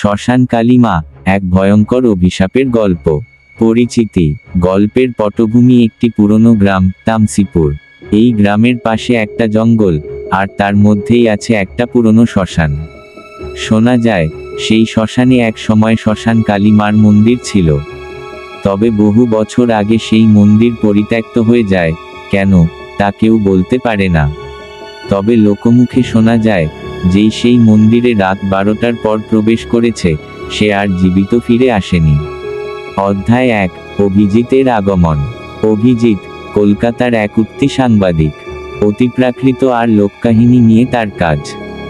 শ্মশান কালিমা, এক ভয়ঙ্কর অভিশাপের গল্প। পরিচিতি, গল্পের পটভূমি একটি পুরনো গ্রাম, তামসিপুর। এই গ্রামের পাশে একটা জঙ্গল, আর তার মধ্যেই আছে একটা পুরনো শ্মশান। শোনা যায়, সেই শ্মশানে এক সময় শ্মশান কালীমার মন্দির ছিল। তবে বহু বছর আগে সেই মন্দির পরিত্যক্ত হয়ে যায়, কেন, তা কেউ বলতে পারে না। তবে লোকমুখে শোনা যায় যেই সেই মন্দিরে রাত বারোটার পর প্রবেশ করেছে, সে আর জীবিত ফিরে আসেনি। অধ্যায় এক, অভিজিতের আগমন। অভিজিৎ, কলকাতার এক উক্তি সাংবাদিক। অতিপ্রাকৃত আর লোককাহিনী নিয়ে তার কাজ।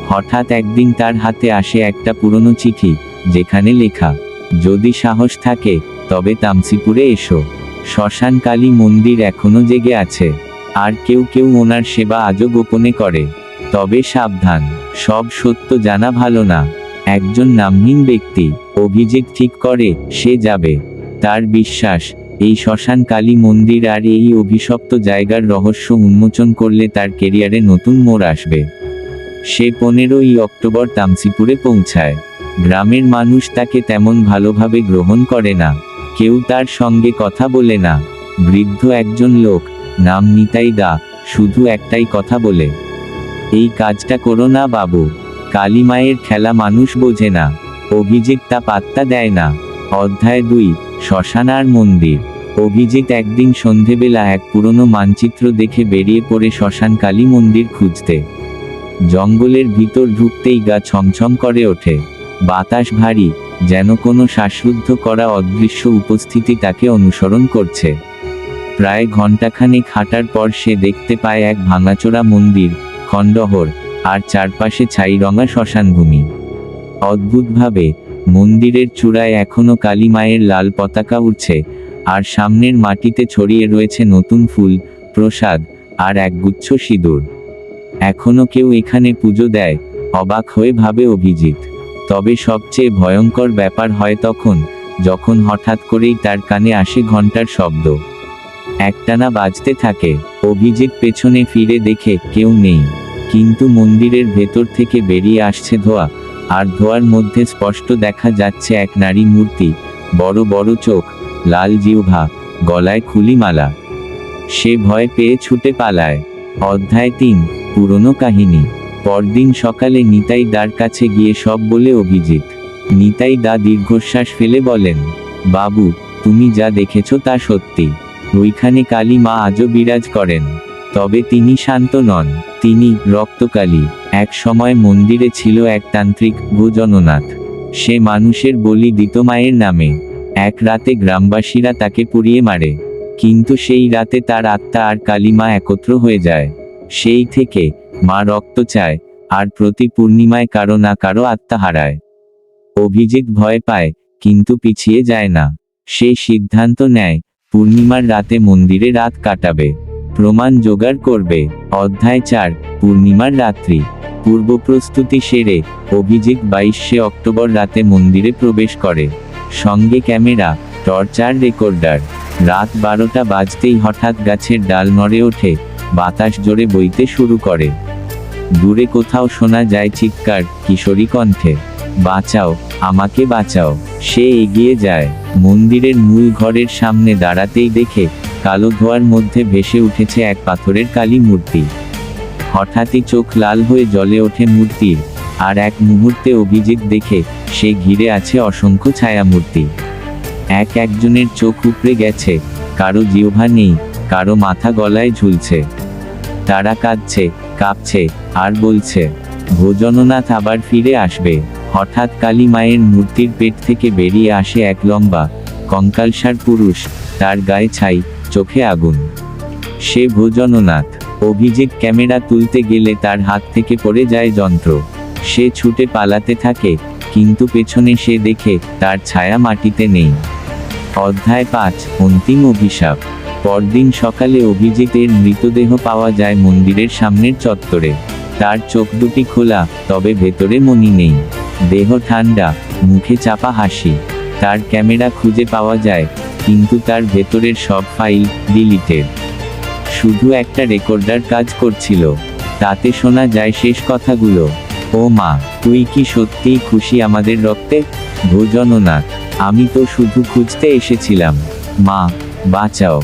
হঠাৎ একদিন তার হাতে আসে একটা পুরনো চিঠি, যেখানে লেখা, যদি সাহস থাকে, তবে তামসিপুরে এসো। শ্মশান কালী মন্দির এখনও জেগে আছে। আর কেউ কেউ ওনার সেবা আজও গোপনে করে। তবে সাবধান। সব সত্য জানা ভালো না। একজন নামহীন ব্যক্তি অভিজিৎ ঠিক করে, সে যাবে। তার বিশ্বাস, এই শ্মশান কালী মন্দির আর এই অভিশপ্ত জায়গার রহস্য উন্মোচন করলে তার কেরিয়ারে নতুন মোড় আসবে। সে পনেরোই অক্টোবর তামসিপুরে পৌঁছায়। গ্রামের মানুষ তাকে তেমন ভালোভাবে গ্রহণ করে না। কেউ তার সঙ্গে কথা বলে না। বৃদ্ধ একজন লোক, নাম নিতাই দা, শুধু একটাই কথা বলে। এই কাজটা করো না বাবু। কালী মায়ের খেলা মানুষ বোঝে না। অভিজিৎ তা পাত্তা দেয় না। অধ্যায় দুই, শ্মশান আর মন্দির। অভিজিৎ একদিন সন্ধেবেলা এক পুরনো মানচিত্র দেখে বেরিয়ে পড়ে শ্মশান কালী মন্দির খুঁজতে। জঙ্গলের ভিতর ঢুকতেই গা ছমছম করে ওঠে। বাতাস ভারী, যেন কোনো শ্বাসরুদ্ধ করা অদৃশ্য উপস্থিতি তাকে অনুসরণ করছে। প্রায় ঘণ্টাখানেক হাঁটার পর সে দেখতে পায় এক ভাঙাচোরা মন্দির। খণ্ডহর, আর চারপাশে ছাইরঙা শ্মশানভূমি। অদ্ভুতভাবে, মন্দিরের চূড়ায় এখনও কালী মায়ের লাল পতাকা উঠছে আর সামনের মাটিতে ছড়িয়ে রয়েছে নতুন ফুল, প্রসাদ, আর একগুচ্ছ সিঁদুর। এখনও কেউ এখানে পুজো দেয়, অবাক হয়ে ভাবে অভিজিৎ। তবে সবচেয়ে ভয়ঙ্কর ব্যাপার হয় তখন, যখন হঠাৎ করেই তার কানে আসে ঘণ্টার শব্দ। একটানা বাজতে থাকে, অভিজিৎ পেছনে ফিরে দেখে কেউ নেই। কিন্তু মন্দিরের ভেতর থেকে বেরিয়ে আসছে ধোয়া, আর ধোয়ার মধ্যে স্পষ্ট দেখা যাচ্ছে এক নারী মূর্তি, বড় বড় চোখ, লাল জিহ্বা, গলায় খুলিমালা। সে ভয় পেয়ে ছুটে পালায়। অধ্যায় তিন, পুরনো কাহিনী। পরদিন সকালে নিতাই দার কাছে গিয়ে সব বলে অভিজিৎ। নিতাই দা দীর্ঘশ্বাস ফেলে বলেন, বাবু, তুমি যা দেখেছ তা সত্যি। ওইখানে কালী মা আজও বিরাজ করেন। তবে তিনি শান্ত নন। তিনি রক্তকালী। এক সময় মন্দিরে ছিল এক তান্ত্রিক ভোজননাথ। সে মানুষের বলি দিত মায়ের নামে। এক রাতে গ্রামবাসীরা তাকে পুড়িয়ে মারে। কিন্তু সেই রাতে তার আত্মা আর কালিমা একত্র হয়ে যায়। সেই থেকে মা রক্ত চায় আর প্রতি পূর্ণিমায় কারও না কারও আত্মা হারায়। অভিজিৎ ভয় পায়, কিন্তু পিছিয়ে যায় না। সে সিদ্ধান্ত নেয়, পূর্ণিমার রাতে মন্দিরে রাত কাটাবে। প্রমাণ জোগাড় করবে। অধ্যায় চার, পূর্ণিমার রাত্রি। পূর্ব প্রস্তুতি সেরে, অভিজিৎ বাইশে অক্টোবর রাতে মন্দিরে প্রবেশ করে। সঙ্গে ক্যামেরা, টর্চার রেকর্ডার। রাত বারোটা বাজতেই হঠাৎ গাছের ডাল নড়ে ওঠে, বাতাস জোরে বইতে শুরু করে। দূরে কোথাও শোনা যায় চিৎকার, কিশোরী কণ্ঠে। বাঁচাও, আমাকে বাঁচাও। সে এগিয়ে যায়। মন্দিরের মূল ঘরের সামনে দাঁড়াতেই দেখে কালো ধোয়ার মধ্যে ভেসে উঠেছে এক পাথরের কালী মূর্তি। হঠাৎই চোখ লাল হয়ে জলে ওঠে মূর্তির, আর এক মুহূর্তে অভিজিৎ দেখে সে ঘিরে আছে অসংখ্য ছায়ামূর্তি। এক একজনের চোখ উপড়ে গেছে, কারও জিহ্বা নেই, কারও মাথা গলায় ঝুলছে। তারা কাঁদছে, কাঁপছে, আর বলছে, ভোজননাথ আবার ফিরে আসবে। হঠাৎ কালী মায়ের মূর্তির পেট থেকে বেরিয়ে আসে এক লম্বা, কঙ্কালসার পুরুষ, তার গায়ে ছাই চোখে আগুন। সে ভোজননাথ, অভিজিৎ ক্যামেরা তুলতে গেলে তার হাত থেকে পড়ে যায় যন্ত্র। সে ছুটে পালাতে থাকে, কিন্তু পেছনে সে দেখে তার ছায়া মাটিতে নেই। অধ্যায় পাঁচ, অন্তিম অভিশাপ। পরদিন সকালে অভিজিতের মৃতদেহ পাওয়া যায় মন্দিরের সামনের চত্বরে। তার চোখ দুটি খোলা, তবে ভেতরে মনি নেই। দেহ ঠান্ডা মুখে চাপা হাসি। তার ক্যামেরা খুঁজে পাওয়া যায় কিন্তু তার ভেতরের সব ফাইল, ডিলিটেড। শুধু একটা রেকর্ডার কাজ করছিল। তাতে শোনা যায় শেষ কথাগুলো। ও মা, তুই কি সত্যিই খুশি আমাদের রক্তে? ভোজননাথ আমি তো শুধু খুঁজতে এসেছিলাম। মা, বাঁচাও।